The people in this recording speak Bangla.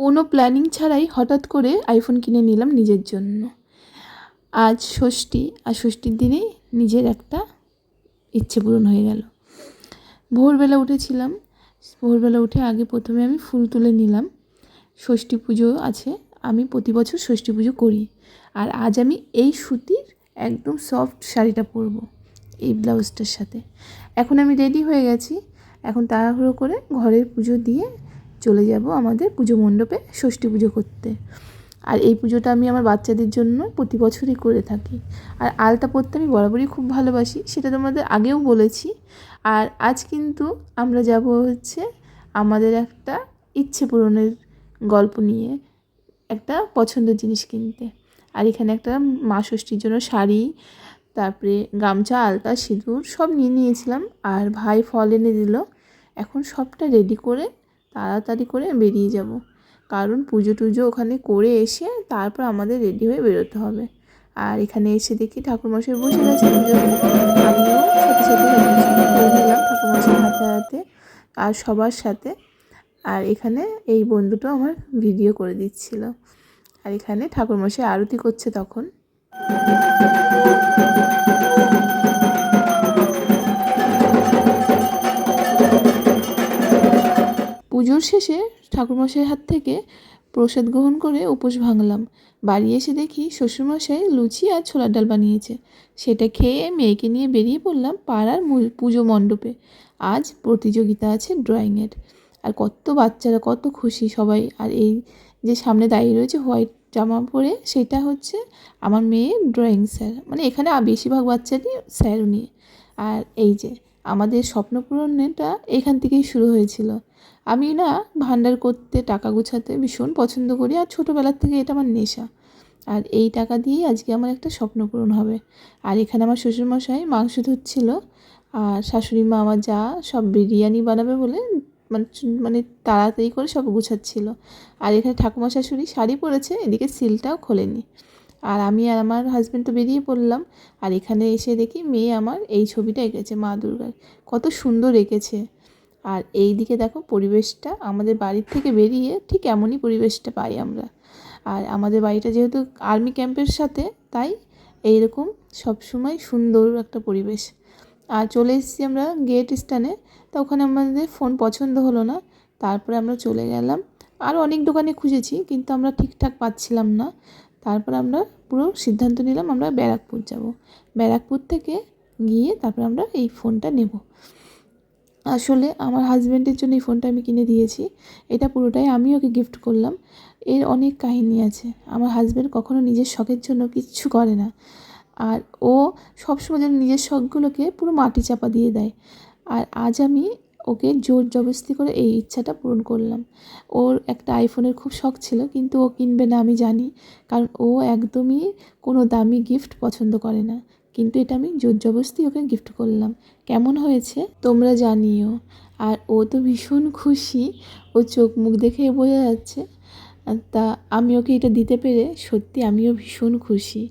কোনো প্ল্যানিং ছাড়াই হঠাৎ করে আইফোন কিনে নিলাম নিজের জন্য। আজ ষষ্ঠী, আর ষষ্ঠীর দিনেই নিজের একটা ইচ্ছে পূরণ হয়ে গেল। ভোরবেলা উঠেছিলাম। ভোরবেলা উঠে আগে প্রথমে আমি ফুল তুলে নিলাম। ষষ্ঠী পুজো আছে, আমি প্রতি বছর ষষ্ঠী পুজো করি। আর আজ আমি এই সুতির একদম সফট শাড়িটা পরবো, এই ব্লাউজটার সাথে। এখন আমি রেডি হয়ে গেছি। এখন তাড়াহুড়ো করে ঘরের পুজো দিয়ে চলে যাব আমাদের পুজো মণ্ডপে ষষ্ঠী পুজো করতে। আর এই পুজোটা আমি আমার বাচ্চাদের জন্য প্রতি বছরই করে থাকি। আর আলতা পরতে আমি বরাবরই খুব ভালোবাসি, সেটা তোমাদের আগেও বলেছি। আর আজ কিন্তু আমরা যাব হচ্ছে আমাদের একটা ইচ্ছে পূরণের গল্প নিয়ে, একটা পছন্দের জিনিস কিনতে। আর এখানে একটা মা ষষ্ঠীর জন্য শাড়ি, তারপরে গামছা, আলতা, সিঁদুর সব নিয়ে নিয়েছিলাম। আর ভাই ফল এনে দিল। এখন সবটা রেডি করে তাড়াতাড়ি করে বেরিয়ে যাব। কারণ পুজো টুজো ওখানে করে এসে তারপর আমাদের রেডি হয়ে বেরোতে হবে। আর এখানে এসে দেখি ঠাকুরমশাই বসে গেছে ঠাকুরমশাই হাতে হাতে আর সবার সাথে। আর এখানে এই বন্ধুটাও আমার ভিডিও করে দিচ্ছিল। আর এখানে ঠাকুরমশাই আরতি করছে তখন। পুজোর শেষে ঠাকুরমশাইয়ের হাত থেকে প্রসাদ গ্রহণ করে উপোস ভাঙলাম। বাড়ি এসে দেখি শ্বশুরমশাই লুচি আর ছোলার ডাল বানিয়েছে। সেটা খেয়ে মেয়েকে নিয়ে বেরিয়ে পড়লাম পাড়ার পুজো মণ্ডপে। আজ প্রতিযোগিতা আছে ড্রয়িংয়ের। আর কত বাচ্চারা, কত খুশি সবাই। আর এই যে সামনে দাঁড়িয়ে রয়েছে হোয়াইট জামা পরে, সেটা হচ্ছে আমার মেয়ে ড্রয়িং স্যার। মানে এখানে বেশিরভাগ বাচ্চারই স্যার উনি। আর এই যে আমাদের স্বপ্ন পূরণটা এখান থেকেই শুরু হয়েছিল। আমি না ভান্ডার করতে টাকা গুছাতে ভীষণ পছন্দ করি আর ছোটোবেলার থেকে এটা আমার নেশা। আর এই টাকা দিয়েই আজকে আমার একটা স্বপ্ন পূরণ হবে। আর এখানে আমার শ্বশুরমশাই মাংস ধুচ্ছিল আর শাশুড়ি মা আমার যা সব বিরিয়ানি বানাবে বলে মানে মানে তাড়াতাড়ি করে সব গুছাচ্ছিল। আর এখানে ঠাকুমা শাশুড়ি শাড়ি পরেছে, এদিকে সিলটাও খোলেনি। আর আমি আর আমার হাজব্যান্ড তো বেরিয়ে পড়লাম। আর এখানে এসে দেখি মেয়ে আমার এই ছবিটা এঁকেছে মা দুর্গার। কত সুন্দর এঁকেছে। আর এই দিকে দেখো পরিবেশটা, আমাদের বাড়ির থেকে বেরিয়ে ঠিক এমনই পরিবেশটা পাই আমরা। আর আমাদের বাড়িটা যেহেতু আর্মি ক্যাম্পের সাথে, তাই এইরকম সবসময় সুন্দর একটা পরিবেশ। আর চলে এসেছি আমরা গেট স্ট্যান্ডে তা ওখানে আমাদের ফোন পছন্দ হলো না। তারপরে আমরা চলে গেলাম। আরও অনেক দোকানে খুঁজেছি, কিন্তু আমরা ঠিকঠাক পাচ্ছিলাম না। তারপর আমরা পুরো সিদ্ধান্ত নিলাম আমরা ব্যারাকপুর যাব। ব্যারাকপুর থেকে গিয়ে তারপর আমরা এই ফোনটা নেব। আসলে আমার হাজব্যান্ডের জন্য এই ফোনটা আমি কিনে দিয়েছি। এটা পুরোটাই আমি ওকে গিফট করলাম। এর অনেক কাহিনী আছে। আমার হাজব্যান্ড কখনো নিজের শখের জন্য কিচ্ছু করে না। আর ও সবসময় যেন নিজের শখগুলোকে পুরো মাটি চাপা দিয়ে দেয়। আর আজ আমি ওকে জোর জবরদস্তি করে এই ইচ্ছাটা পূরণ করলাম। ওর একটা আইফোনের খুব শখ ছিল, কিন্তু ও কিনবে না, আমি জানি। কারণ ও একদমই কোনো দামি গিফট পছন্দ করে না। কিন্তু এটা আমি জোর জবরদস্তি ওকে গিফট করলাম। কেমন হয়েছে তোমরা জানিও। আর ও তো ভীষণ খুশি। ও চোখ মুখ দেখে বোঝা যাচ্ছে। তা আমি ওকে এটা দিতে পেরে সত্যি আমিও ভীষণ খুশি।